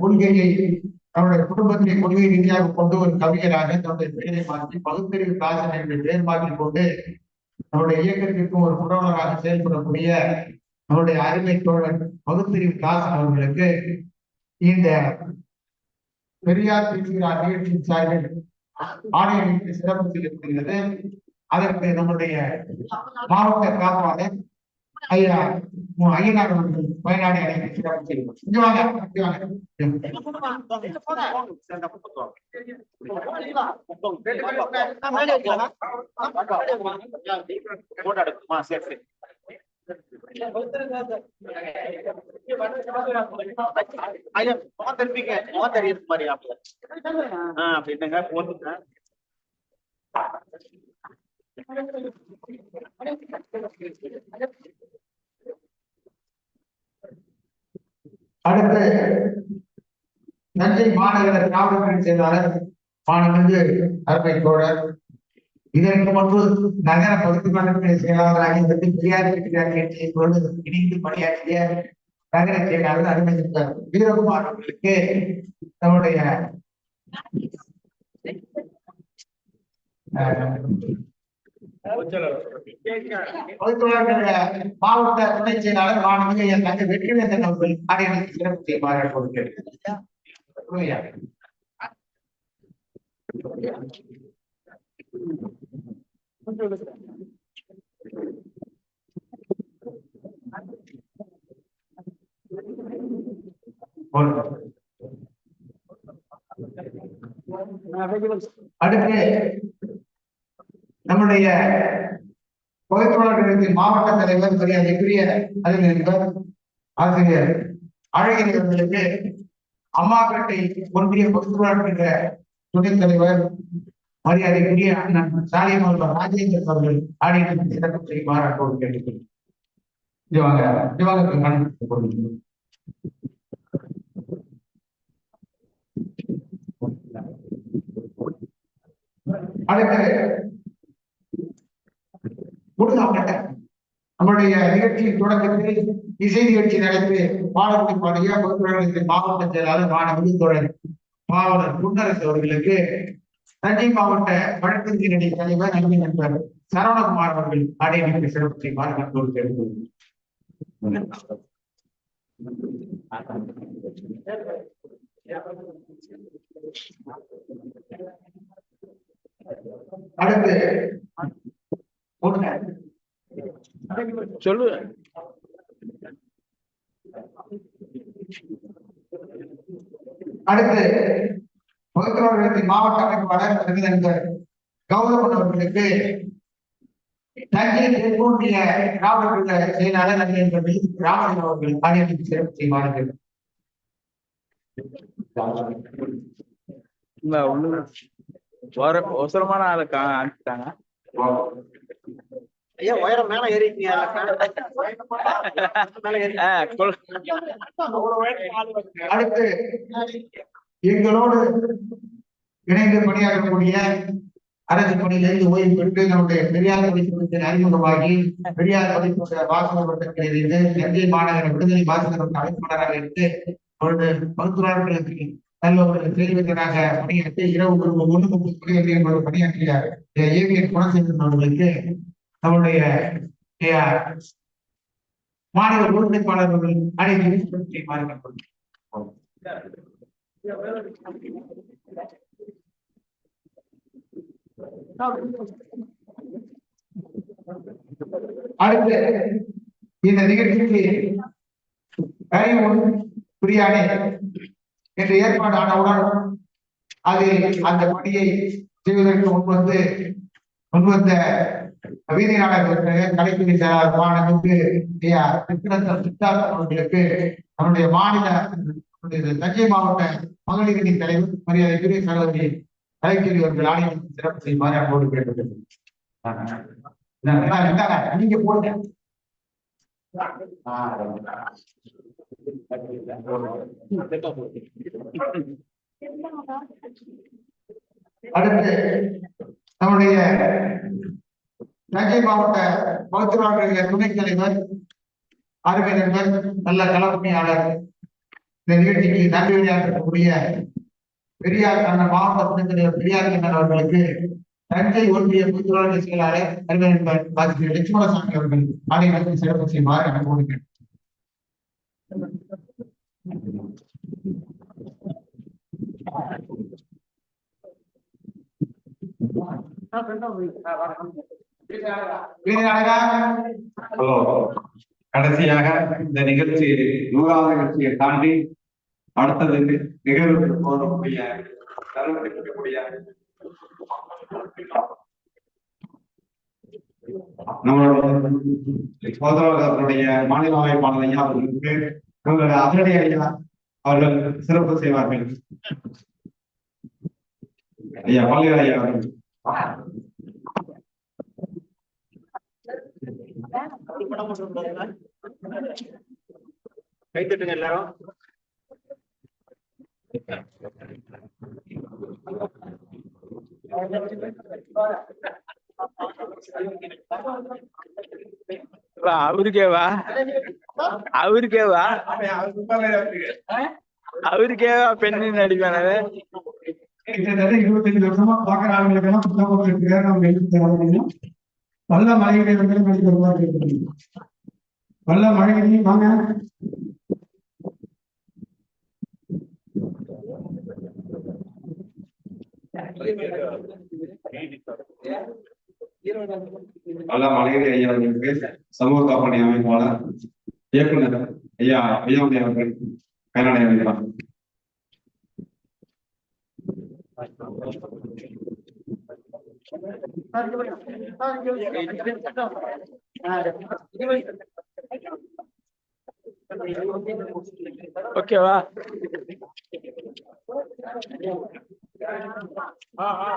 கொள்கையை தன்னுடைய குடும்பத்தை கொள்கை ரீதியாக கொண்டு ஒரு கவிஞராக தன்னுடைய பெயரை மாற்றி பகுத்தறிவு தாசன் என்று பெயர் மாற்றிக் கொண்டு நம்முடைய இயக்கத்திற்கும் ஒரு புரவலராக செயல்படக்கூடிய நம்முடைய அருமை தோழர் பகுத்தறிவு தாசன் அவர்களுக்கு இந்த பெரியார் பேசுகிறார் நிகழ்ச்சியின் சார்பில் ஆணையம் சிறப்பு செய்யப்படுகிறது. அதற்கு நம்முடைய மாவட்ட காப்பாளர் ஐயா மு- ஐயனார் அவர்கள் வயநாடு அணைக்கு சிறப்பு செய்யப்படும் இங்க வாங்க இங்க வாங்க. போட்டோ எடுக்குமா அடுத்து தஞ்சை மாநகர திராவிட செயலாளர் மாணவர்கள் அருமை தோழர். இதற்கு முன்பு நகர பகுதி செயலாளராக இருந்து பெரியார் பெரியார் இணைந்து பணியாற்றிய நகர செயலாளர் அருமை தோழர் வீரகுமார் அவர்களுக்கு தன்னுடைய மாவட்ட துணை செயலாளர் மாணவிக என் தங்க வெற்றிவேந்தன் அவர்கள் ஆணையர்களுக்கு சிறப்பு செய்யுமாறு கொடுக்கிறேன் அடுத்து நம்முடைய பொதுத்தொழிலாளர்களுக்கு மாவட்ட தலைவர் மரியாதைக்குரிய அறிஞர் ஆசிரியர் அழகிரி அவர்களுக்கு அம்மாக்கட்டை ஒன்றிய பொதுத்தொழிலாளர் துணைத் தலைவர் மரியாதைக்குரிய அண்ணன் சாலியம் ராஜேந்திரன் அவர்கள் ஆணையத்திற்கு சிறப்பு மாறாட்டோடு கேட்டுக்கொள்கிறேன். இவாங்க வாங்க கணக்கு அடுத்து கொடுங்க நம்முடைய நிகழ்ச்சியின் தொடக்கத்தில் இசை நிகழ்ச்சி நடத்தி பாடத்தை பாடிய பொதுத்துறைகளுக்கு மாவட்ட செயலாளர் மாணவி தோழர் பாவலர் குன்னரசு அவர்களுக்கு தஞ்சை மாவட்ட வழக்கறிஞரணி தலைவர் நன்றி நண்பர் சரவணகுமார் அவர்கள் அடையமைக்கு சிறப்பு செய்வார் கண்டோடு அடுத்து சொல்லு. அடுத்து பொதுத்துறைகளுக்கு மாவட்ட அமைப்பாளர் பிரதிநிதிகள் கௌரவன் அவர்களுக்கு தஞ்சை தெற்கொன்றிய திராவிட செயலாளர் நன்றி ராமன் அவர்கள் ஆணையத்திற்கு சிறப்பு செய்வார்கள் இல்ல ஒண்ணு அவசரமான ஆளை அனுப்பிட்டாங்க. ஐயா உயரம் மேல ஏறிக்கீங்க அடுத்து எங்களோடு இணைந்து பணியாற்றக்கூடிய அரசு பணியிலிருந்து ஓய்வு பெற்று நம்முடைய பெரியார் பதிப்பகத்தில் அறிமுகமாகி பெரியார் பதிப்பக வாசகர் வட்டத்தில் இருந்து தஞ்சை மாநகர விடுதலை வாசகர் வட்ட அமைப்பாளராக இருந்து அவருடைய மருத்துவர்களுக்கு நல்ல ஒரு செய்தியாக பணியாற்றி இரவு ஒரு ஒன்று முப்பது என்பது பணியாற்றிய ஏவிஎன் குணசேகரன் அவர்களுக்கு நம்முடைய மாநில ஒருங்கிணைப்பாளர்கள் அனைத்து செய்வார்கள் அடுத்து இந்த நிகழ்ச்சிக்கு கறி உணவு பிரியாணி என்று ஏற்பாடு ஆனவுடன் அது அந்த பணியை செய்வதற்கு முன்வந்து முன்வந்த வீதி நாடக கலைப்பிரி செயலாளர் மாணவர்களுக்கு அவர்களுக்கு அவருடைய மாநில தஞ்சை மாவட்ட மகளிர் அணி தலைவர் மரியாதைக்குரிய சகோதரி கலைச்செல்வி அவர்கள் ஆணையம் சிறப்பு செய்யுமாறு அன்போடு கேட்டுக்கொள்கிறேன். நீங்க போடுங்க. அடுத்து நம்முடைய தஞ்சை மாவட்ட பகுத்தறிவாளர்களுடைய துணைத் தலைவர் அருமை நல்ல களப்பணியாளர் இந்த நிகழ்ச்சிக்கு நன்றி நன்றியுரையாற்றக்கூடிய பெரியார் கண்ணன் மாவட்ட துணைத் தலைவர் பெரியார் கண்ணன் அவர்களுக்கு தஞ்சை ஒன்றிய பொதுவாளர் செயலாளர் அறிவியல் ஆசிரியர் லட்சுமணசாமி அவர்கள் மாலை நடத்தி சிறப்பு செய்வார் அனுபவம் ஹலோ கடைசியாக இந்த நிகழ்ச்சி நூறாவது நிகழ்ச்சியை தாண்டி அடுத்தது நிகழ்வுக்கு போகக்கூடிய தருணத்தில் நம்மளுடைய சோதரர்களுடைய மாநில அமைப்பாளர் ஐயா அவர்களுக்கு நம்மளுடைய அதிரடி ஐயா அவர்கள் சிறப்பு செய்வார்கள். ஐயா பள்ளியர் ஐயா அவர்கள். கை தட்டுங்க எல்லாரும். அவருக்கேவா அவருக்கேவா அவருக்கேவா அவருக்கே வா. பெண்ணு நடிப்பானது. கிட்டத்தட்ட இருபத்தஞ்சு வருஷமா பாக்குற ஆளுங்களுக்கு எல்லாம் புத்தகம் போட்டுருக்காரு அவங்க எழுதி தரணும் வல்ல மழைகளை வந்து நடிக்கிற மாதிரி இருக்கு வல்ல மழைகளையும் வாங்க அல்ல மலையடி ஐயா அவர்களுக்கு சமூக காப்பணி அமைப்பாளர் இயக்குனர் ஐயா ஐயாவுடைய அவர்கள். ஓகேவா? ஆ ஆ.